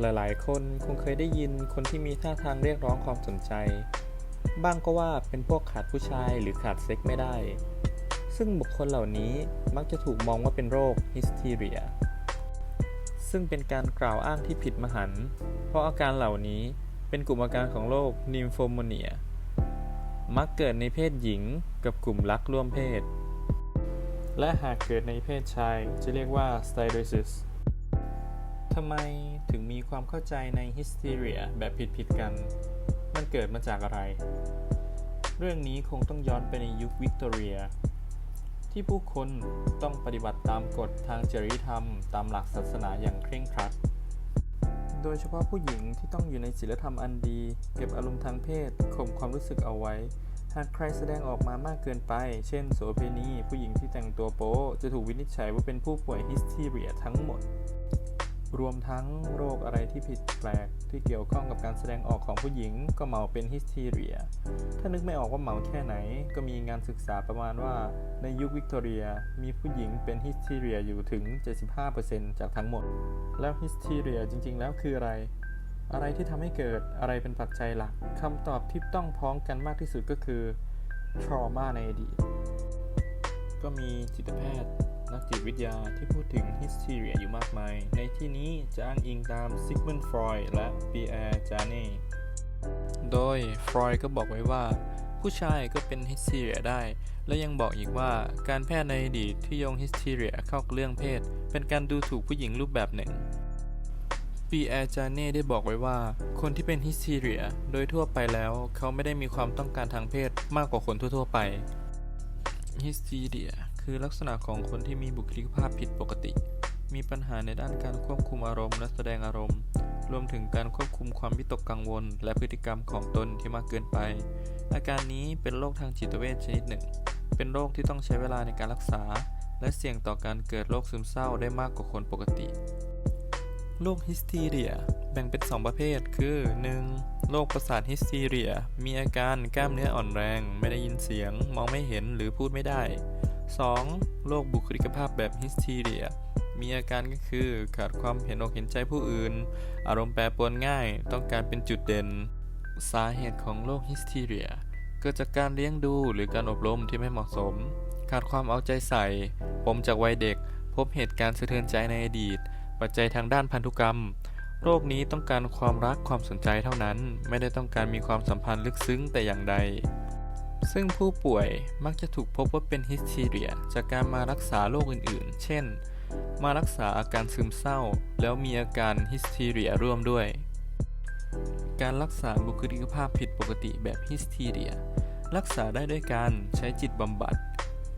หลายๆ คนคงเคยได้ยินคนที่มีท่าทางเรียกร้องความสนใจ บ้างก็ว่าเป็นพวกขาดผู้ชายหรือขาดเซ็กไม่ได้ ซึ่งบุคคลเหล่านี้มักจะถูกมองว่าเป็นโรคฮิสทีเรีย ซึ่งเป็นการกล่าวอ้างที่ผิดมหันต์เพราะอาการเหล่านี้เป็นกลุ่มอาการของโรคนิมโฟโมเนีย มักเกิดในเพศหญิงกับกลุ่มรักร่วมเพศ และหากเกิดในเพศชายจะเรียกว่า stylosis ทำไมถึงมีความเข้าใจใน hysteria แบบผิดๆกัน มันเกิดมาจากอะไร เรื่องนี้คงต้องย้อนไปในยุควิกตอเรีย ที่ผู้คนต้องปฏิบัติตามกฎทางจริยธรรม ตามหลักศาสนาอย่างเคร่งครัด โดยเฉพาะผู้หญิงที่ต้องอยู่ในศีลธรรมอันดี เก็บอารมณ์ทางเพศข่มความรู้สึกเอาไว้ หากใครแสดงออกมามากเกินไป เช่น โสเพณี ผู้หญิงที่แต่งตัวโป๊จะถูกวินิจฉัยว่าเป็นผู้ป่วยฮิสเรียทั้งหมด รวมทั้งโรคอะไรที่ผิดแปลกที่เกี่ยวข้องกับการแสดงออกของผู้หญิงก็เหมาเป็นฮิสทีเรีย ถ้านึกไม่ออกว่าเหมาแค่ไหน ก็มีงานศึกษาประมาณว่าในยุควิกตอเรีย มีผู้หญิงเป็นฮิสทีเรียอยู่ถึง 75%จากทั้งหมด แล้วฮิสทีเรียจริง ๆ แล้วคืออะไร อะไรที่ทำให้เกิดอะไรเป็นปัจจัยหลักคำตอบที่ต้องพ้องกันมากที่สุดก็คือ trauma ในอดีตก็มีจิตแพทย์ นักจิตวิทยาที่พูดถึง hysteria อยู่มากมาย ในที่นี้จะอ้างอิงตาม Sigmund Freud และ Pierre Janet โดย Freud ก็บอกไว้ว่า ผู้ชายก็เป็น hysteria ได้ และยังบอกอีกว่าการแพทย์ในอดีตที่โยง hysteria เข้าเรื่องเพศ เป็นการดูถูกผู้หญิงรูปแบบหนึ่งปีแอร์จาเน่ได้บอกไว้ว่า คนที่เป็นฮิสทีเรียโดยทั่วไปแล้ว เขาไม่ได้มีความต้องการทางเพศมากกว่าคนทั่วๆไปฮิสทีเรีย คือลักษณะของคนที่มีบุคลิกภาพผิดปกติ มีปัญหาในด้านการควบคุมอารมณ์และแสดงอารมณ์ รวมถึงการควบคุมความวิตกกังวล และพฤติกรรมของตนที่มากเกินไป อาการนี้เป็นโรคทางจิตเวชชนิดหนึ่ง เป็นโรคที่ต้องใช้เวลาในการรักษา และเสี่ยงต่อการเกิดโรคซึมเศร้าได้มากกว่าคนปกติ โรคฮิสทีเรียแบ่งเป็น 2 ประเภท คือ 1. โรคประสาทฮิสทีเรีย มีอาการกล้ามเนื้ออ่อนแรง ไม่ได้ยินเสียง มองไม่เห็นหรือพูดไม่ได้ 2. โรคบุคลิกภาพแบบฮิสทีเรีย มีอาการก็คือขาดความเห็นอกเห็นใจผู้อื่น อารมณ์แปรปรวนง่าย ต้องการเป็นจุดเด่น สาเหตุของโรคฮิสทีเรียเกิดจากการเลี้ยงดูหรือการอบรมที่ไม่เหมาะสม ขาดความเอาใจใส่ปมจากวัยเด็ก พบเหตุการณ์สะเทือนใจในอดีต ปัจจัยทางด้านพันธุกรรม โรคนี้ต้องการความรักความสนใจเท่านั้น ไม่ได้ต้องการมีความสัมพันธ์ลึกซึ้งแต่อย่างใด ซึ่งผู้ป่วยมักจะถูกพบว่าเป็นฮิสทีเรีย จากการมารักษาโรคอื่นๆ เช่น มารักษาอาการซึมเศร้า แล้วมีอาการฮิสทีเรียร่วมด้วย การรักษาบุคลิกภาพผิดปกติแบบฮิสทีเรีย รักษาได้ด้วยการใช้จิตบำบัด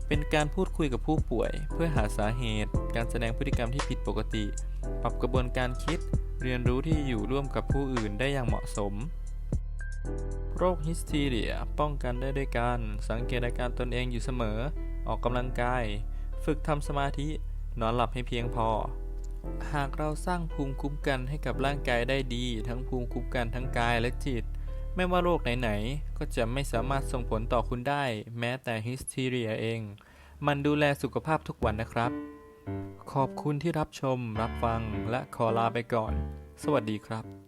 เป็นการพูดคุยกับผู้ป่วย เพื่อหาสาเหตุ การแสดงพฤติกรรมที่ผิดปกติ ปรับกระบวนการคิด เรียนรู้ที่อยู่ร่วมกับผู้อื่นได้อย่างเหมาะสม โรคฮิสทีเรียป้องกันได้ด้วยการสังเกตอาการตนเองอยู่เสมอ ออกกำลังกาย ฝึกทำสมาธิ นอนหลับให้เพียงพอ หากเราสร้างภูมิคุ้มกันให้กับร่างกายได้ดี ทั้งภูมิคุ้มกันทั้งกายและจิต ไม่ว่าโรคไหนๆ ก็จะไม่สามารถส่งผลต่อคุณได้ แม้แต่ฮิสทีเรียเอง มันดูแลสุขภาพทุกวันนะครับ ขอบคุณที่รับชม รับฟัง และขอลาไปก่อน สวัสดีครับ